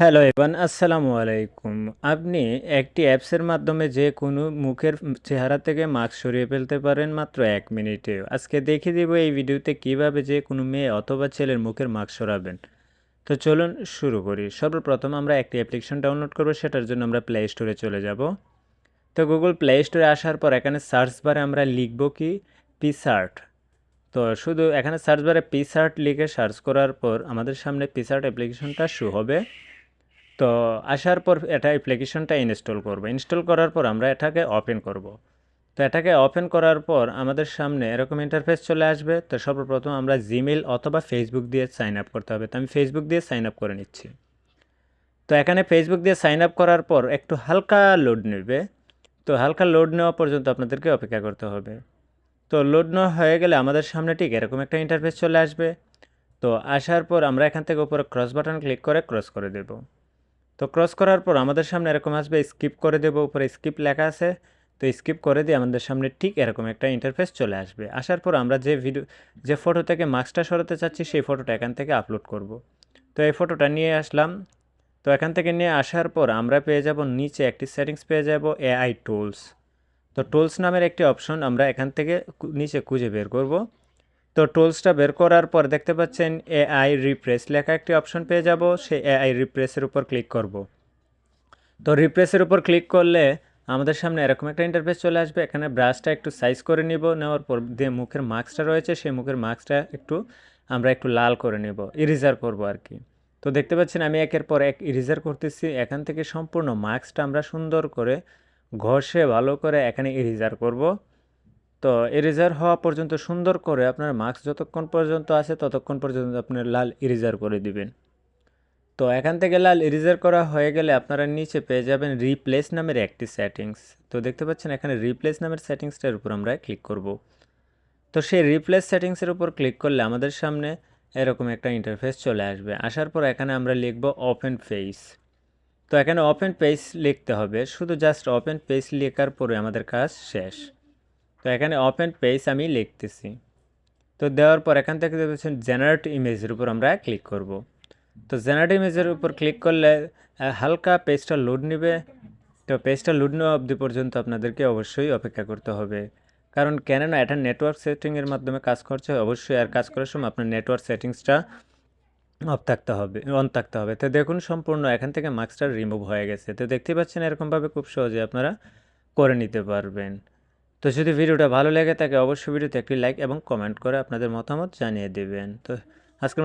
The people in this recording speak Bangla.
হ্যালো এভান আসসালামু আলাইকুম। আপনি একটি অ্যাপসের মাধ্যমে যে কোনো মুখের চেহারা থেকে মাস্ক সরিয়ে ফেলতে পারেন মাত্র এক মিনিটে। আজকে দেখিয়ে দেব এই ভিডিওতে কীভাবে যে কোনো মেয়ে অথবা ছেলের মুখের মাস্ক সরাবেন। তো চলুন শুরু করি। সর্বপ্রথম আমরা একটি অ্যাপ্লিকেশন ডাউনলোড করব, সেটার জন্য আমরা প্লে স্টোরে চলে যাব। তো গুগল প্লে স্টোরে আসার পর এখানে সার্চ বারে আমরা লিখব কি? পিসার্ট তো শুধু এখানে সার্চ বারে পিসার্ট লিখে সার্চ করার পর আমাদের সামনে পিসার্ট অ্যাপ্লিকেশনটা শু হবে। তো আসার পর এটা অ্যাপ্লিকেশনটা ইনস্টল করব। ইনস্টল করার পর আমরা এটাকে ওপেন করব। তো এটাকে ওপেন করার পর আমাদের সামনে এরকম ইন্টারফেস চলে আসবে। তো সর্বপ্রথম আমরা জিমেল অথবা ফেসবুক দিয়ে সাইন আপ করতে হবে। তো আমি ফেসবুক দিয়ে সাইন আপ করে নিচ্ছি। তো এখানে ফেসবুক দিয়ে সাইন আপ করার পর একটু হালকা লোড নেবে। তো হালকা লোড নেওয়া পর্যন্ত আপনাদেরকে অপেক্ষা করতে হবে। তো লোড নেওয়া হয়ে গেলে আমাদের সামনে ঠিক এরকম একটা ইন্টারফেস চলে আসবে। তো আসার পর আমরা এখান থেকে উপরে ক্রস বাটন ক্লিক করে ক্রস করে দেব। তো ক্রস করার পর আমাদের সামনে এরকম আসবে স্কিপ করে দেব, উপরে স্কিপ লেখা আছে। তো স্কিপ করে দিয়ে আমাদের সামনে ঠিক এরকম একটা ইন্টারফেস চলে আসবে। আসার পর আমরা যে ভিডিও যে ফটো থেকে মাস্কটা সরাতে চাচ্ছি, সেই ফটোটা এখান থেকে আপলোড করব। তো এই ফটোটা নিয়ে আসলাম। তো এখান থেকে নিয়ে আসার পর আমরা পেয়ে যাব, নিচে একটি সেটিংস পেয়ে যাব এআই টুলস তো টুলস নামের একটি অপশন আমরা এখান থেকে নিচে খুঁজে বের করব। তো টুলসটা বের করার পর দেখতে পাচ্ছেন এআই রিপ্রেস লেখা একটি অপশন পেয়ে যাব সেই এআই রিপ্রেসের উপর ক্লিক করব। তো রিপ্রেসের উপর ক্লিক করলে আমাদের সামনে এরকম একটা ইন্টারফেস চলে আসবে, এখানে ব্রাশটা একটু সাইজ করে নিব, নেওয়ার পর যে মুখের মাস্কটা রয়েছে, সেই মুখের মাস্কটা একটু আমরা একটু লাল করে নেব ইরিজার করব আর কি। তো দেখতে পাচ্ছেন আমি একের পর এক ইরিজার করতেছি, এখান থেকে সম্পূর্ণ মাস্কটা আমরা সুন্দর করে ঘষে ভালো করে এখানে ইরিজার করব। তো ইরেজার হওয়া পর্যন্ত সুন্দর করে আপনার মাস্ক যতক্ষণ পর্যন্ত আছে ততক্ষণ পর্যন্ত আপনার লাল ইরেজার করে দিবেন। তো এখান থেকে লাল ইরেজার করা হয়ে গেলে আপনারা নিচে পেয়ে যাবেন রিপ্লেস নামের একটি সেটিংস তো দেখতে পাচ্ছেন এখানে রিপ্লেস নামের সেটিংসটার উপর আমরা ক্লিক করব। তো সেই রিপ্লেস সেটিংসের উপর ক্লিক করলে আমাদের সামনে এরকম একটা ইন্টারফেস চলে আসবে। আসার পর এখানে আমরা লিখব ওপেন ফেস তো এখানে ওপেন পেজ লিখতে হবে। শুধু জাস্ট ওপেন পেজ লেখার পরে আমাদের কাজ শেষ। তো এখানে ওপেন পেজ আমি লিখতেছি। তো দেওয়ার পর এখান থেকে দেখছেন জেনারেট ইমেজের উপর আমরা ক্লিক করব। তো জেনারেট ইমেজের উপর ক্লিক করলে হালকা পেজটা লোড নেবে। তো পেজটা লোড নেওয়া অবধি পর্যন্ত আপনাদেরকে অবশ্যই অপেক্ষা করতে হবে। কারণ কেননা এটা নেটওয়ার্ক সেটিংয়ের মাধ্যমে কাজ করছে, অবশ্যই আর কাজ করার সময় আপনার নেটওয়ার্ক সেটিংসটা অফ থাকতে হবে অন থাকতে হবে। তো দেখুন সম্পূর্ণ এখান থেকে মাস্কটা রিমুভ হয়ে গেছে। তো দেখতে পাচ্ছেন এরকমভাবে খুব সহজে আপনারা করে নিতে পারবেন। তো যদি ভিডিওটা ভালো লাগে তাকে অবশ্যই ভিডিওতে একটি লাইক এবং কমেন্ট করে আপনাদের মতামত জানিয়ে দেবেন। তো আজকের